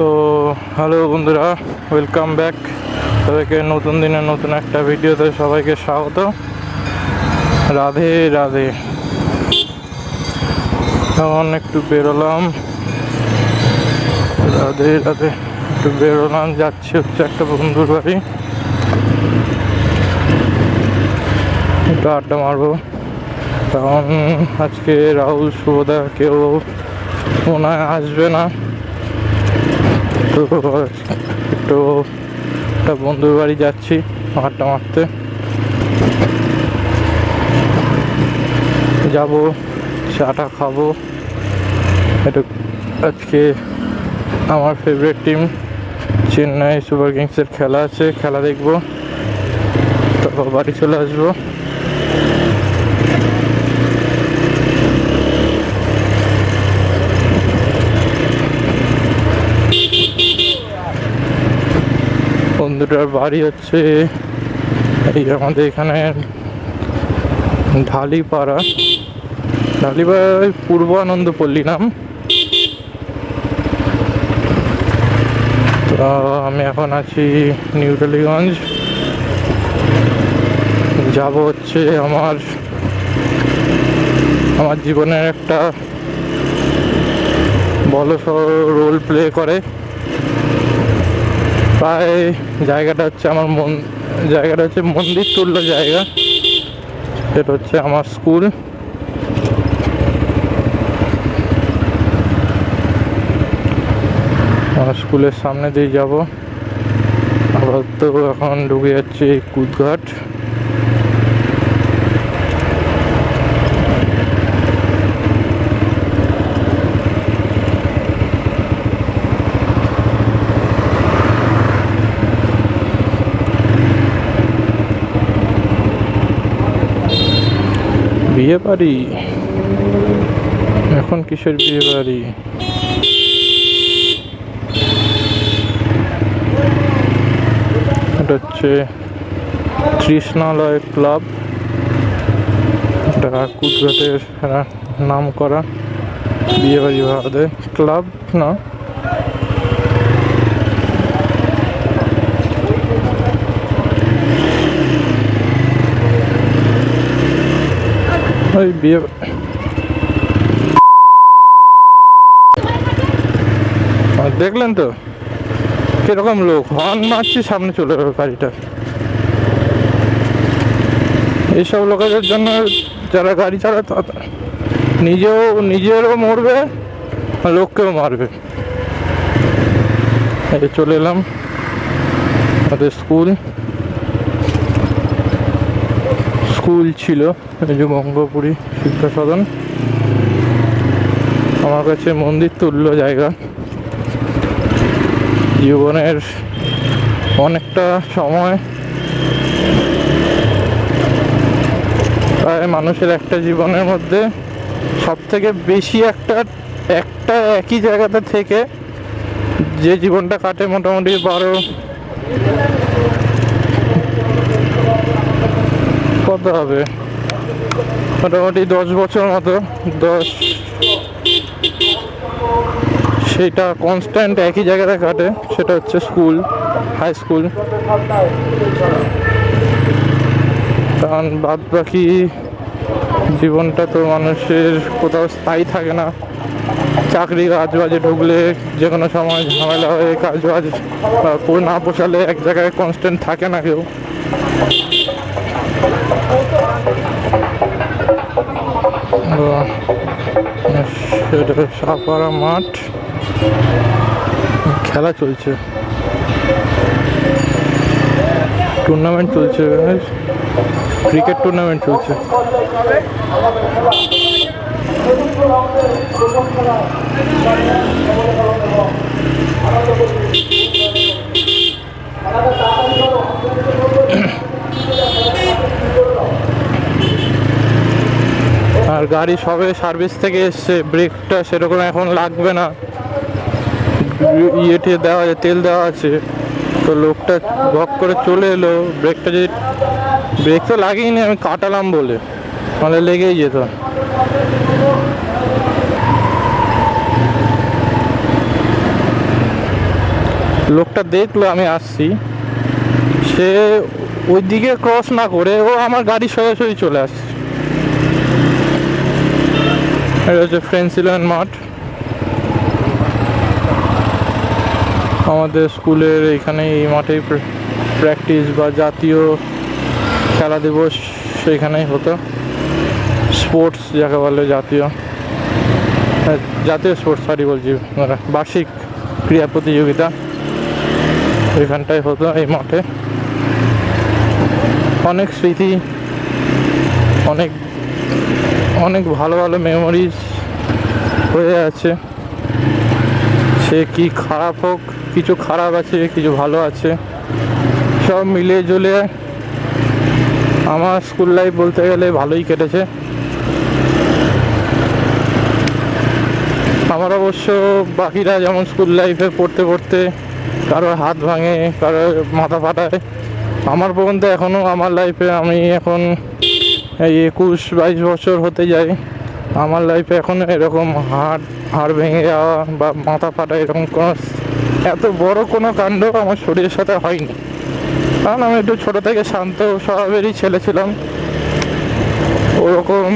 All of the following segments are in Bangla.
তো হ্যালো বন্ধুরা ওয়েলকাম ব্যাক সবাইকে নতুন দিনে নতুন একটা ভিডিওতে সবাইকে স্বাগত। রাধে রাধে। এখন একটু বেরোলাম। রাধে রাধে। একটু বেরোলাম, যাচ্ছি হচ্ছে একটা বন্ধুর বাড়ি। একটু আড্ডা মারবো। কারণ আজকে রাহুল, শুভদা কেউ মনে আসবে না। তো একটু একটা বন্ধুর বাড়ি যাচ্ছি আড্ডা মারতে যাব, চাটা খাব। একটু আজকে আমার ফেভারিট টিম চেন্নাই সুপার কিংসের খেলা আছে, খেলা দেখব। তারপর বাড়ি চলে আসব। বন্ধুটার বাড়ি হচ্ছে এই আমাদের এখানে ঢালিপাড়া। ঢালিপাড়া পূর্ব আনন্দপল্লী নাম আমি এখন আছি নিউ টালিগঞ্জ যাব হচ্ছে আমার আমার জীবনের একটা বড় রোল প্লে করে। প্রায় জায়গাটা হচ্ছে আমার মন, জায়গাটা হচ্ছে মন্দির তুল্য জায়গা। এটা হচ্ছে আমার স্কুল। আমার স্কুলের সামনে দিয়ে যাব। আবার তো এখন ঢুকে যাচ্ছি কুদঘাট। বিয়ে বাড়ি এখন কিসের বিয়ে বাড়ি এটা হচ্ছে তৃষ্ণালয় ক্লাব। এটা কুদঘাটের নাম করা বিয়ে বাড়ি ক্লাব না? ওই বিয়ে দেখলেন তো, কীরকম লোক? হর্ন মারছি, সামনে চলে যাবে গাড়িটা। এইসব লোকেদের জন্য যারা গাড়ি চালায় নিজেও, নিজেরও মরবে লোককেও মারবে। চলে এলাম আমাদের স্কুল। স্কুল ছিল এই যে গঙ্গপুরী শিক্ষা সদন আমার কাছে মন্দির তুল্য জায়গা। জীবনের অনেকটা সময়। প্রায় মানুষের একটা জীবনের মধ্যে সব থেকে বেশি একটা একটা একই জায়গাতে থেকে যে জীবনটা কাটে মোটামুটি বারো কত হবে। মোটামুটি দশ বছর মতো, দশ সেটা কনস্ট্যান্ট একই জায়গাতে কাটে, সেটা হচ্ছে স্কুল হাই স্কুল কারণ বাদ বাকি জীবনটা তো মানুষের কোথাও স্থায়ী থাকে না। চাকরি কাজ বাজে ঢুকলে যে কোনো সময় ঝামেলা হয়ে কাজ বাজ না পোষালে এক জায়গায় কনস্ট্যান্ট থাকে না কেউ। সেটা মাঠ খেলা চলছে। টুর্নামেন্ট চলছে ক্রিকেট টুর্নামেন্ট চলছে আর গাড়ি সবে সার্ভিস থেকে এসছে, ব্রেকটা সেরকম এখন লাগবে না। ইয়েটে দেওয়া আছে, তেল দেওয়া আছে। তো লোকটা বক করে চলে এলো, ব্রেকটা যদি ব্রেক তো লাগিয়ে আমি কাটালাম বলে। মানে লেগেই যেত। লোকটা দেখল, আমি আসছি। সে ওই দিকে ক্রস না করে, ও আমার গাড়ি সরাসরি চলে আসছে। এটা হচ্ছে ফ্রেন্ডস ইলেভেন মাঠ। আমাদের স্কুলের এখানে এই মাঠেই প্র্যাকটিস বা জাতীয় খেলা দিবস সেখানেই হতো। স্পোর্টস যাকে বলে জাতীয়। জাতীয় স্পোর্টস সরি বলছি মানে বার্ষিক ক্রীড়া প্রতিযোগিতা এখানটায় হতো এই মাঠে। অনেক স্মৃতি, অনেক অনেক ভালো ভালো মেমোরিজ হয়ে আছে। সে কি খারাপ হোক, কিছু খারাপ আছে, কিছু ভালো আছে, সব মিলে জুলে আমার স্কুল লাইফ বলতে গেলে ভালোই কেটেছে। আমার অবশ্য বাকিরা যেমন স্কুল লাইফে পড়তে পড়তে কারোর হাত ভাঙে, কারোর মাথা ফাটায়, আমার পর্যন্ত এখনও আমার লাইফে আমি এখন এই একুশ বাইশ বছর হতে যায়। আমার লাইফে এখনও এরকম হাড় হাড় ভেঙে যাওয়া বা মাথা ফাটা এরকম কোনো এত বড় কোনো কাণ্ড আমার শরীরের সাথে হয়নি। কারণ আমি একটু ছোটো থেকে শান্ত স্বভাবেরই ছেলে ছিলাম। ওরকম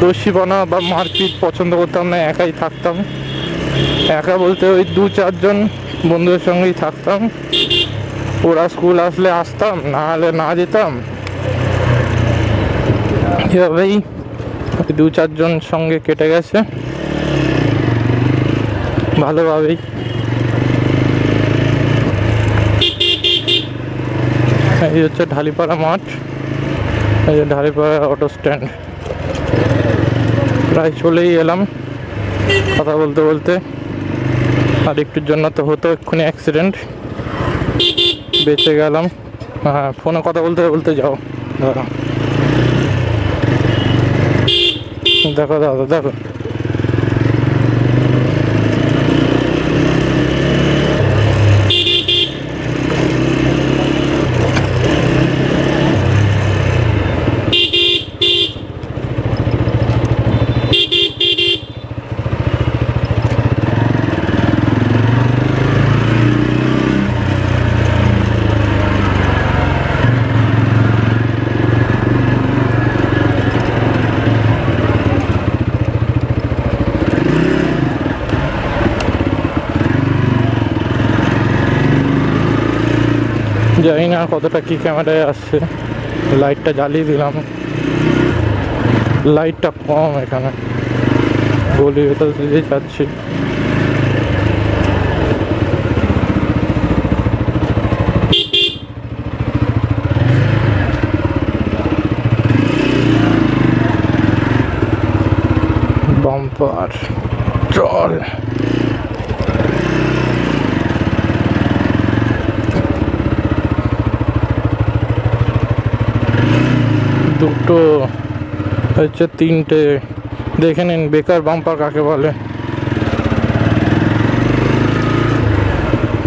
দোষীপনা বা মারপিট পছন্দ করতাম না, একাই থাকতাম। একা বলতে ওই দু চারজন বন্ধুদের সঙ্গেই থাকতাম। ওরা স্কুল আসলে আসতাম, না হলে না যেতাম। এভাবেই দু চারজন সঙ্গে কেটে গেছে। ভালোভাবেই। এই হচ্ছে ঢালিপাড়া মাঠ। এই যে ঢালিপাড়া অটো স্ট্যান্ড প্রায় চলেই এলাম কথা বলতে বলতে। আর একটুর জন্য তো হতো এক্ষুনি অ্যাক্সিডেন্ট বেঁচে গেলাম। হ্যাঁ ফোনে কথা বলতে বলতে যাও। দাদা দেখো দাদা দেখো। জানি না কতটা কি ক্যামেরায় আসছে। লাইটটা জ্বালিয়ে দিলাম। লাইটটা কম এখানে। গলি ভেতর দিয়ে যাচ্ছি। বাম্পার চল দুটো হচ্ছে তিনটে। দেখে নিন বেকার বাম্পার কাকে বলে।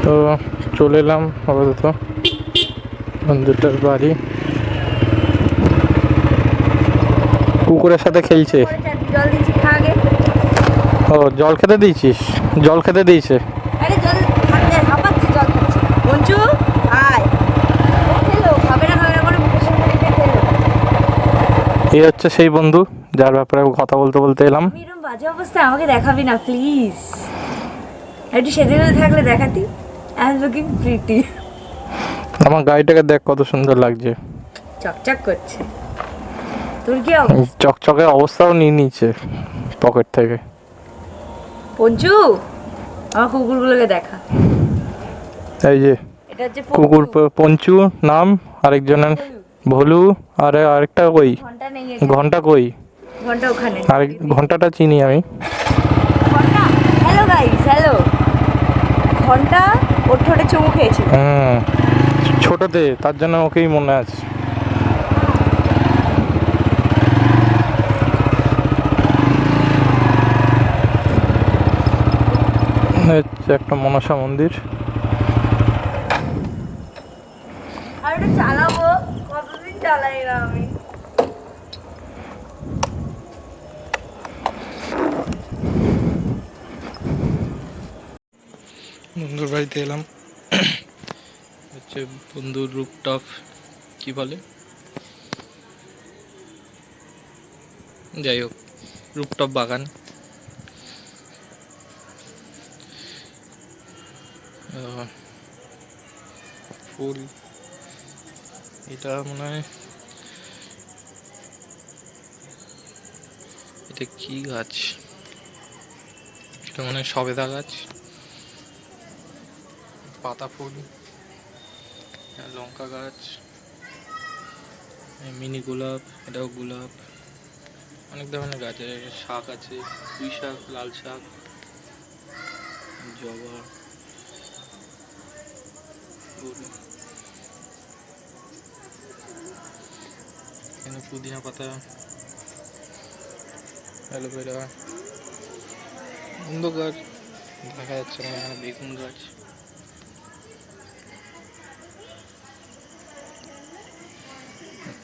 তো চলে এলাম আপাতত বন্ধুটার বাড়ি। কুকুরের সাথে খেলছে। ও জল খেতে দিয়েছিস? জল খেতে দিয়েছে আরে জল খাচ্ছে হাঁপাচ্ছে জল খাচ্ছে মঞ্জু আয় ও খেলো খাবে না খাবে না করে মুখের সামনে রেখে খেলো এই হচ্ছে সেই বন্ধু যার ব্যাপারে কথা বলতে বলতে এলাম। এরকম বাজে অবস্থায় আমাকে দেখাবি না প্লিজ একটু গুজে থাকলে দেখাতি। আই এম লুকিং প্রিটি আমার গাড়িটাকে দেখ কত সুন্দর লাগছে। চকচক করছে। তোর কি অবস্থা? চকচকে অবস্থাও নিয়ে নিচ্ছে পকেট থেকে। পঞ্চু আমার কুকুরগুলোকে দেখা। এই যে কুকুর পঞ্চু। নাম আরেকজনের ভলু আর আরেকটা কই? ঘণ্টা ঘণ্টা কই? ঘণ্টা ওখানে। আরেক ঘন্টাটা চিনি আমি। হ্যালো গাইস হ্যালো ঘণ্টা ওর ঠোঁটে চুমু হুম ছোটতে তার জন্য ওকেই মনে আছে। হচ্ছে একটা মনসা মন্দির। আর ওটা চালাবো। চালাই আমি বন্ধুর বাড়িতে এলাম। হচ্ছে বন্ধুর রুপটপ কি বলে? যাই হোক রুপটপ বাগান ফুল। এটা মনে হয় এটা কি গাছ? এটা মনে হয় সবেদা গাছ। পাতা ফুল। লঙ্কা গাছ। মিনি গোলাপ, এটাও গোলাপ। অনেক ধরনের গাছ আছে। শাক আছে, পুঁই শাক, লাল শাক, জবা। এখানে পুদিনা পাতা, অ্যালোভেরা অন্ধকার দেখা যাচ্ছে না, এখানে বেগুন গাছ।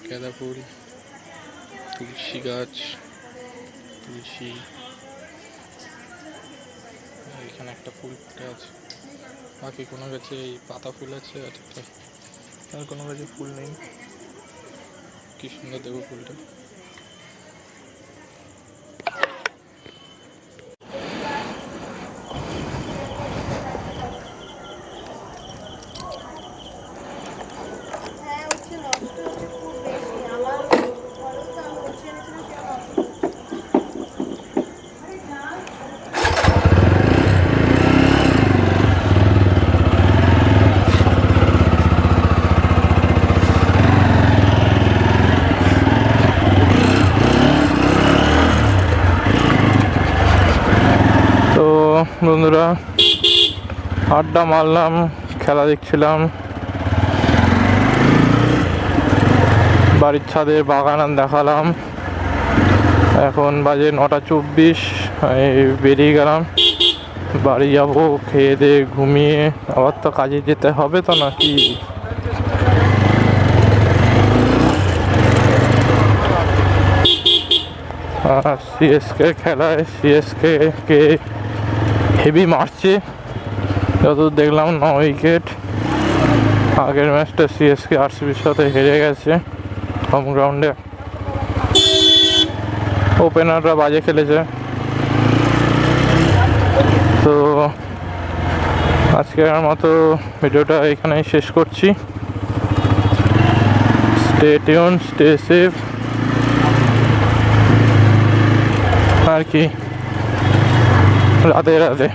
গাঁদা ফুল, তুলসী গাছ, তুলসী। এখানে একটা ফুল ফুটে আছে। বাকি কোনো গাছে এই পাতা ফুল আছে আর কোনো গাছে ফুল নেই। কি সুন্দর দেবো ফুলটা হ্যাঁ হচ্ছে নষ্ট হচ্ছে খুব বেশি আমার খরচ তো আমি হচ্ছে এনেছিলাম সেটা নষ্ট তো বন্ধুরা। আড্ডা মারলাম, খেলা দেখছিলাম। বাড়ির ছাদে বাগান দেখালাম। এখন বাজে নটা চব্বিশ বেরিয়ে গেলাম। বাড়ি যাব, খেয়ে দিয়ে ঘুমিয়ে। আবার তো কাজে যেতে হবে তো নাকি? সিএসকে খেলায় সিএসকে কে হেভি মারছে। যতদূর দেখলাম ন উইকেট আগের ম্যাচটা সিএসকে আরসিবির সাথে হেরে গেছে হোম গ্রাউন্ডে ওপেনাররা বাজে খেলেছে। তো আজকের মতো ভিডিওটা এখানেই শেষ করছি। স্টে টিউন স্টে সেফ আর কি? রাধে রাধে